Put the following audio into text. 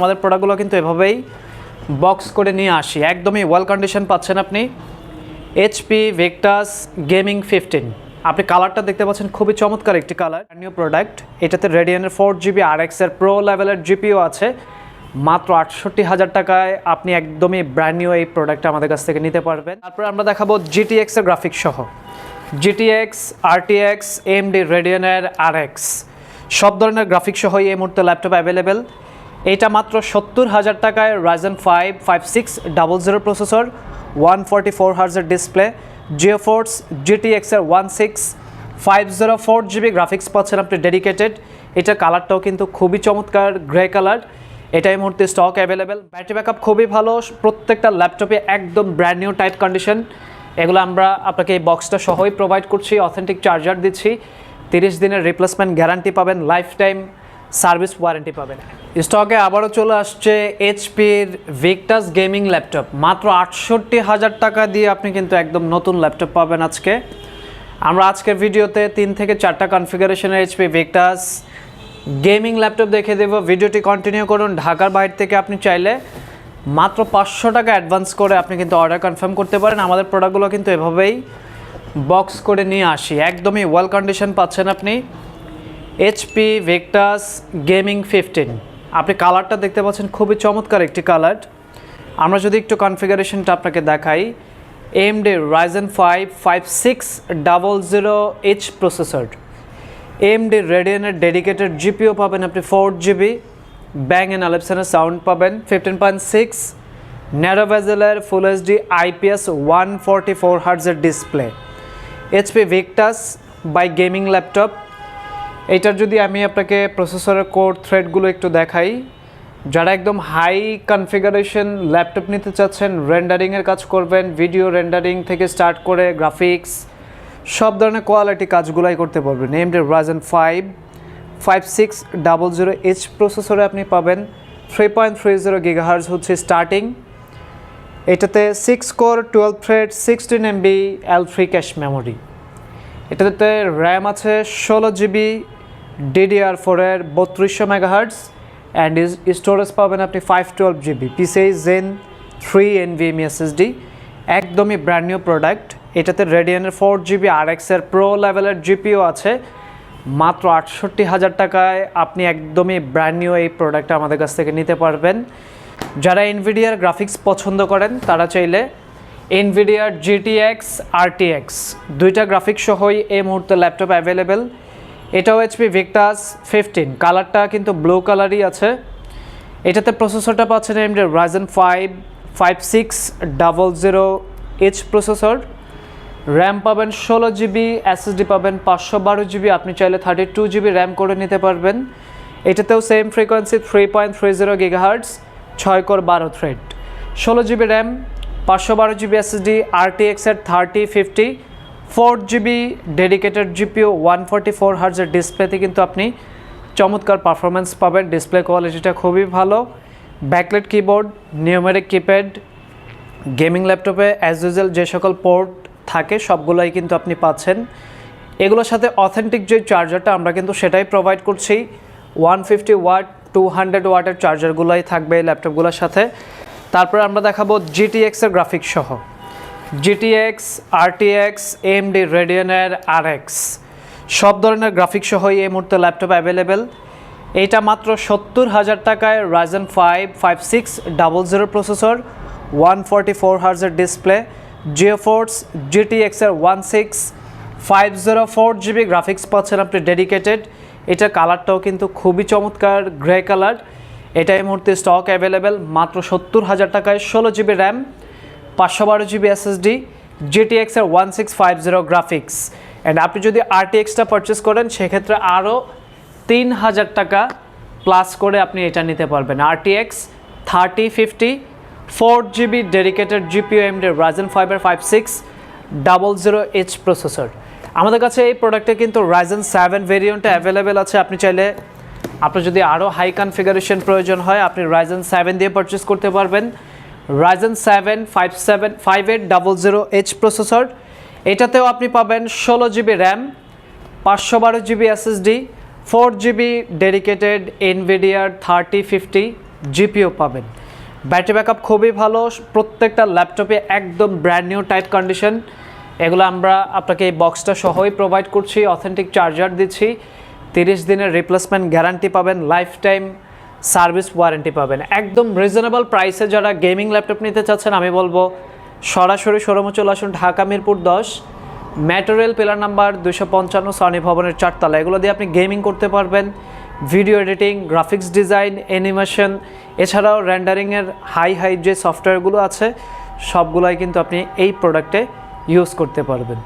আমাদের প্রোডাক্টগুলো কিন্তু এভাবেই বক্স করে নিয়ে আসি। একদমই ওয়েল কন্ডিশন পাচ্ছেন আপনি। এইচপি ভেক্টাস গেমিং ফিফটিন আপনি কালারটা দেখতে পাচ্ছেন, খুবই চমৎকার একটি কালার নিউ প্রোডাক্ট এটাতে রেডিয়ানের ফোর জিবি আর এক্সের প্রো লেভেলের জিপিও আছে। মাত্র আটষট্টি হাজার টাকায় আপনি একদমই ব্র্যান্ড নিউ এই প্রোডাক্টটা আমাদের কাছ থেকে নিতে পারবেন। তারপরে আমরা দেখাবো জিটিএক্স এর গ্রাফিক্স সহ। GT X GTX RTX AMD রেডিয়ানের R X সব ধরনের গ্রাফিক্স সহই এই মুহূর্তে ল্যাপটপ অ্যাভেলেবেল এটা মাত্র সত্তর হাজার টাকায় Ryzen five five six double zero processor one forty four হার্জের display GeForce জিটিএক্সের one six five zero four GB graphics পাচ্ছেন আপনি ডেডিকেটেড এটার কালারটাও কিন্তু খুবই চমৎকার গ্রে কালার এটা এই মুহূর্তে স্টক অ্যাভেলেবেল ব্যাটারি ব্যাকআপ খুবই ভালো। প্রত্যেকটা ল্যাপটপে একদম ব্র্যান্ড নিউ টাইপ কন্ডিশন এগুলো আমরা আপনাকে এই বক্সটা সহই প্রোভাইড করছি। অথেন্টিক চার্জার দিচ্ছি। তিরিশ দিনের রিপ্লেসমেন্ট গ্যারান্টি পাবেন। লাইফ টাইম সার্ভিস ওয়ারেন্টি পাবেন স্টকে আবারও চলে আসছে এইচপির ভিক্টাস গেমিং ল্যাপটপ। মাত্র আটষট্টি হাজার টাকা দিয়ে আপনি কিন্তু একদম নতুন ল্যাপটপ পাবেন আজকে। আমরা আজকের ভিডিওতে তিন থেকে চারটা কনফিগারেশনের এইচপি ভিক্টাস গেমিং ল্যাপটপ দেখে দেব। ভিডিওটি কন্টিনিউ করুন। ঢাকার বাইরে থেকে আপনি চাইলে মাত্র পাঁচশো টাকা অ্যাডভান্স করে আপনি কিন্তু অর্ডার কনফার্ম করতে পারেন। আমাদের প্রোডাক্টগুলো কিন্তু এভাবেই বক্স করে নিয়ে আসি। একদমই ওয়েল কন্ডিশন পাচ্ছেন আপনি। এইচপি ভেক্টাস গেমিং ফিফটিন আপনি কালারটা দেখতে পাচ্ছেন, খুবই চমৎকার একটি কালার আমরা যদি একটু কনফিগারেশনটা আপনাকে দেখাই AMD Ryzen five five six double zero H processor AMD রেডিয়ানের dedicated GPU পাবেন আপনি ফোর জিবি ব্যাং অ্যান্ড আলেপসানের সাউন্ড পাবেন fifteen point six narrow ভেজেলের full HD IPS one forty four হার্জের display HP Victus by gaming laptop এইটার যদি আমি আপনাকে প্রসেসরের code থ্রেডগুলো একটু দেখাই, যারা একদম হাই কনফিগারেশন ল্যাপটপ নিতে চাচ্ছেন রেন্ডারিংয়ের কাজ করবেন ভিডিও রেন্ডারিং থেকে স্টার্ট করে গ্রাফিক্স সব ধরনের কোয়ালিটি কাজগুলাই করতে পারবেন। AMD Ryzen five five six double zero H প্রসেসরে আপনি পাবেন। Three point three zero gigahertz হচ্ছে স্টার্টিং এটাতে six core twelve thread sixteen MB L three cache memory এটাতে র্যাম আছে ষোলো জিবি ডিডিআর ফোরের বত্রিশশো মেগাহার্টস অ্যান্ড স্টোরেজ পাবেন আপনি five twelve GB PCI gen three NVM SSD একদমই ব্র্যান্ড নিউ প্রোডাক্ট এটাতে রেডিয়ানের ফোর জিবি আর এক্সের প্রো লেভেলের জিপিও আছে। মাত্র আটষট্টি হাজার টাকায় আপনি একদমই ব্র্যান্ড নিউ এই প্রোডাক্টটা আমাদের কাছ থেকে নিতে পারবেন। যারা এনভিডিয়ার গ্রাফিক্স পছন্দ করেন, তারা চাইলে এনভিডিয়ার জিটিএক্স আরটিএক্স দুইটা গ্রাফিক্স সহই এই মুহূর্তে ল্যাপটপ অ্যাভেলেবেল এটাও এইচপি ভিক্টাস ফিফটিন কালারটা কিন্তু ব্লু কালারই আছে। এটাতে প্রসেসরটা পাচ্ছেন AMD Ryzen five five six double zero H processor RAM পাবেন ষোলো জিবি এসএসডি পাবেন পাঁচশো বারো জিবি আপনি চাইলে থার্টি টু জিবি র্যাম করে নিতে পারবেন। এটাতেও same frequency three point three zero gigahertz ছয় কোর বারো থ্রেড ষোলো জিবি র্যাম পাঁচশো বারো GB SSD আরটিএক্সের thirty fifty four GB dedicated GPU, one forty four হার্জের ডিসপ্লেতে কিন্তু আপনি চমৎকার পারফরমেন্স পাবেন। ডিসপ্লে কোয়ালিটিটা খুবই ভালো। Backlit keyboard, numeric keypad, gaming ল্যাপটপে অ্যাজ ইউজুয়াল যে সকল পোর্ট থাকে, সবগুলোই কিন্তু আপনি পাচ্ছেন। এগুলোর সাথে অথেন্টিক যে চার্জারটা আমরা কিন্তু সেটাই প্রোভাইড করছি। One fifty watt, two hundred ওয়াটের চার্জারগুলোই থাকবে এই ল্যাপটপগুলোর সাথে। তারপরে আমরা দেখাবো জিটিএক্সের গ্রাফিক্স সহ। জিটিএক্স আরটিএক্স এমডি রেডিয়ানের আর এক্স সব ধরনের গ্রাফিক্স সহই এই মুহূর্তে ল্যাপটপ অ্যাভেলেবেল এইটা মাত্র সত্তর হাজার টাকায় Ryzen five five six double zero processor one forty four হার্জের display GeForce জিটিএক্সের one six five zero four GB graphics পাচ্ছেন আপনি ডেডিকেটেড এটা কালারটাও কিন্তু খুবই চমৎকার গ্রে কালার এটা এই মুহূর্তে স্টক অ্যাভেলেবেল মাত্র সত্তর হাজার টাকায় ষোলো জিবি র্যাম পাঁচশো বারো GB SSD জিটিএক্সের one six five zero graphics and আপনি যদি আরটিএক্সটা পারচেস করেন, সেক্ষেত্রে আরও তিন হাজার টাকা প্লাস করে আপনি এটা নিতে পারবেন। RTX thirty fifty four GB dedicated GPU AMD Ryzen five five six double zero H processor আমাদের কাছে এই প্রোডাক্টে কিন্তু রাইজেন সেভেন ভেরিয়েন্টটা অ্যাভেলেবেল আছে। আপনি চাইলে, আপনার যদি আরও হাই কনফিগারেশন প্রয়োজন হয়, আপনি রাইজেন সেভেন দিয়ে পারচেস করতে পারবেন। Ryzen seven five seven five eight double zero H processor এটাতেও আপনি পাবেন ষোলো জিবি র্যাম পাঁচশো বারো GB SSD four GB dedicated এনভিডিয়ার thirty fifty GPU পাবেন। ব্যাটারি ব্যাকআপ খুবই ভালো, প্রত্যেকটা ল্যাপটপে একদম ব্র্যান্ড নিউ টাইট কন্ডিশন এগুলো আমরা আপনাকে এই বক্সটা সহই প্রোভাইড করছি অথেন্টিক চার্জার দিচ্ছি। তিরিশ দিনের রিপ্লেসমেন্ট গ্যারান্টি পাবেন লাইফ টাইম সার্ভিস ওয়ারেন্টি পাবেন। একদম রিজনেবল প্রাইসে যারা গেমিং ল্যাপটপ নিতে চাচ্ছেন, আমি বলব সরাসরি শোরুমে চলে আসুন, ঢাকা মিরপুর দশ, ম্যাটেরিয়াল পিলার নাম্বার দুশো পঞ্চান্ন, সনি ভবনের চারতলা। এগুলো দিয়ে আপনি গেমিং করতে পারবেন। Video editing graphics design animation এছাড়াও র্যান্ডারিংয়ের হাই হাই যে সফটওয়্যারগুলো আছে, সবগুলোই কিন্তু আপনি এই প্রোডাক্টে ইউজ করতে পারবেন।